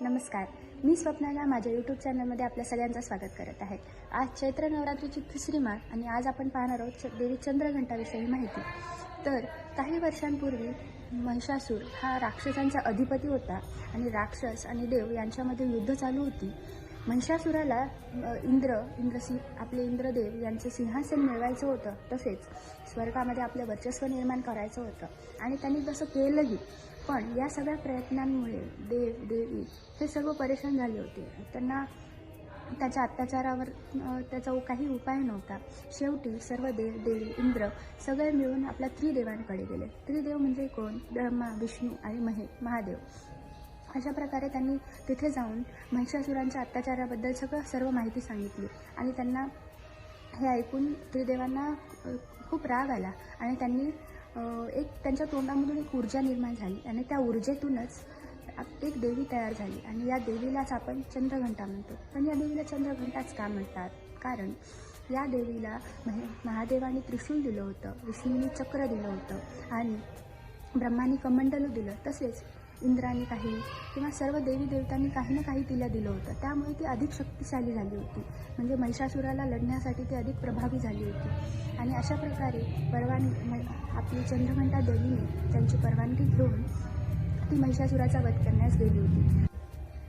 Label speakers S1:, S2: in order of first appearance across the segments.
S1: नमस्कार. मी स्वप्नाला माझ्या यूट्यूब चॅनलमध्ये आपल्या सगळ्यांचं स्वागत करत आहे. आज चैत्र नवरात्रीची तिसरी माळ आणि आज आपण पाहणार आहोत च- देवी चंद्रघंटाविषयी माहिती. तर काही वर्षांपूर्वी महिषासूर हा राक्षसांचा अधिपती होता आणि राक्षस आणि देव यांच्यामध्ये युद्ध चालू होती. महिषासुराला इंद्र इंद्रसिंह आपले इंद्रदेव यांचं सिंहासन मिळवायचं होतं. तसेच स्वर्गामध्ये आपलं वर्चस्व निर्माण करायचं होतं. आणि त्यांनी तसं केलंही. पण या सगळ्या प्रयत्नांमुळे देव देवी हे सर्व परेशान झाले होते. त्यांना त्याच्या अत्याचारावर त्याचा काही उपाय नव्हता. शेवटी सर्व देव देवी इंद्र सगळे मिळून आपल्या त्रिदेवांकडे गेले. त्रिदेव म्हणजे कोण? ब्रह्मा विष्णू आणि महे महादेव. अशा प्रकारे त्यांनी तिथे जाऊन महिषासुरांच्या अत्याचाराबद्दल सगळं सर्व माहिती सांगितली. आणि त्यांना हे ऐकून त्रिदेवांना खूप राग आला आणि त्यांनी एक त्यांच्या तोंडामधून एक ऊर्जा निर्माण झाली आणि त्या ऊर्जेतूनच एक देवी तयार झाली. आणि या देवीलाच आपण चंद्रघंटा म्हणतो. पण या देवीला चंद्रघंटाच का म्हणतात? कारण या देवीला महे महादेवाने त्रिशूल दिलं होतं विष्णूने चक्र दिलं होतं आणि ब्रह्माने कमंडलू दिलं. तसेच इंद्राने काही किंवा सर्व देवी देवतांनी काही ना काही तिला दिलं होतं. त्यामुळे ती अधिक शक्तिशाली झाली होती. म्हणजे महिषासुराला लढण्यासाठी ती अधिक प्रभावी झाली होती. आणि अशा प्रकारे परवानगी आपली चंद्रघंटा देवीने त्यांची परवानगी घेऊन ती महिषासुराचा वध करण्यास गेली होती.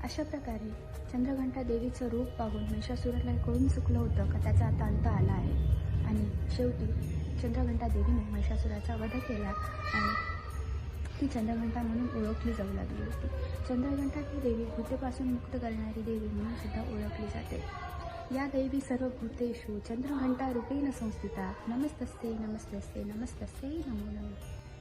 S1: अशा प्रकारे चंद्रघंटा देवीचं रूप पाहून महिषासुराला कळून चुकलं होतं का त्याचा आता अंत आला आहे. आणि शेवटी चंद्रघंटा देवीने महिषासुराचा वध केला आणि ती चंद्रघंटा म्हणून ओळखली जाऊ लागली होती. चंद्रघंटा ही देवी भूतेपासून मुक्त करणारी देवी म्हणून सुद्धा ओळखली जाते. या देवी सर्व भूतेषु चंद्रघंटा रूपेण संस्थिता. नमस्तस्ते नमस्तस्ते नमस्तस्ते नमो नमो.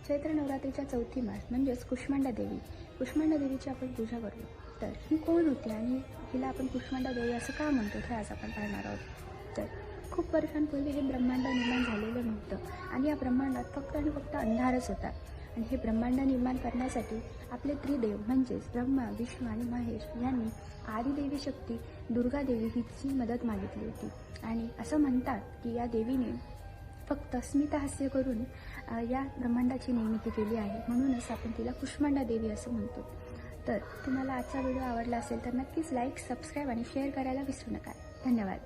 S1: चैत्र नवरात्रीच्या चौथी मास म्हणजेच कुष्मांडा देवी. कुष्मांडा देवीची आपण पूजा करतो तर ही कोण होती आणि हिला आपण कुष्मांडा देवी असं का म्हणतो हे आज आपण पाहणार आहोत. तर खूप वर्षांपूर्वी हे ब्रह्मांड निर्माण झालेलं नव्हतं आणि या ब्रह्मांडात फक्त आणि फक्त अंधारच होता. आणि हे ब्रह्मांड निर्माण करण्यासाठी आपले त्रिदेव म्हणजेच ब्रह्मा विष्णू आणि महेश यांनी आदिदेवी शक्ती दुर्गा देवी हिची मदत मागितली होती. आणि असं म्हणतात की या देवीने फक्त स्मितहास्य करून या ब्रह्मांडाची निर्मिती केली आहे. म्हणूनच आपण तिला कुष्मांडा देवी असं म्हणतो. तर तुम्हाला आजचा व्हिडिओ आवडला असेल तर नक्कीच लाईक सबस्क्राईब आणि शेअर करायला विसरू नका. धन्यवाद.